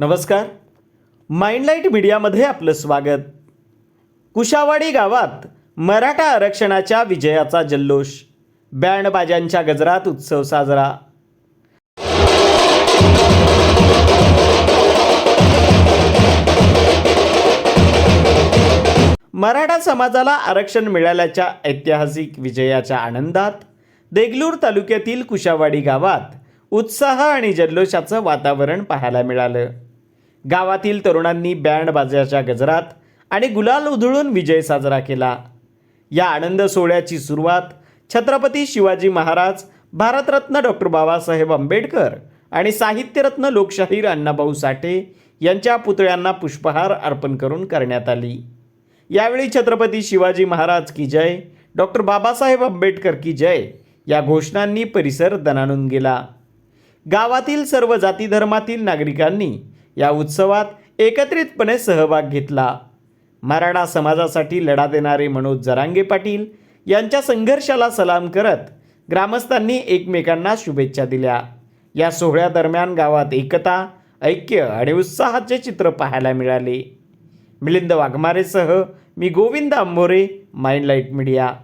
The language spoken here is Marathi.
नमस्कार. माइंडलाईट मीडियामध्ये आपलं स्वागत. कुशावाडी गावात मराठा आरक्षणाच्या विजयाचा जल्लोष. बँडबाजांच्या गजरात उत्सव साजरा. मराठा समाजाला आरक्षण मिळाल्याच्या ऐतिहासिक विजयाच्या आनंदात देगलूर तालुक्यातील कुशावाडी गावात उत्साह आणि जल्लोषाचं वातावरण पाहायला मिळालं. गावातील तरुणांनी बँड बाजाच्या गजरात आणि गुलाल उधळून विजय साजरा केला. या आनंद सोहळ्याची सुरुवात छत्रपती शिवाजी महाराज भारतरत्न डॉक्टर बाबासाहेब आंबेडकर आणि साहित्यरत्न लोकशाहीर अण्णाभाऊ साठे यांच्या पुतळ्यांना पुष्पहार अर्पण करून करण्यात आली. यावेळी छत्रपती शिवाजी महाराज की जय डॉक्टर बाबासाहेब आंबेडकर की जय या घोषणांनी परिसर दणाणून गेला. गावातील सर्व जाती धर्मातील नागरिकांनी या उत्सवात एकत्रितपणे सहभाग घेतला. मराठा समाजासाठी लढा देणारे मनोज जरांगे पाटील यांच्या संघर्षाला सलाम करत ग्रामस्थांनी एकमेकांना शुभेच्छा दिल्या. या सोहळ्यादरम्यान गावात एकता ऐक्य आणि उत्साहाचे चित्र पाहायला मिळाले. मिलिंद वाघमारेसह मी गोविंद आंबोरे माइंडलाईट मीडिया.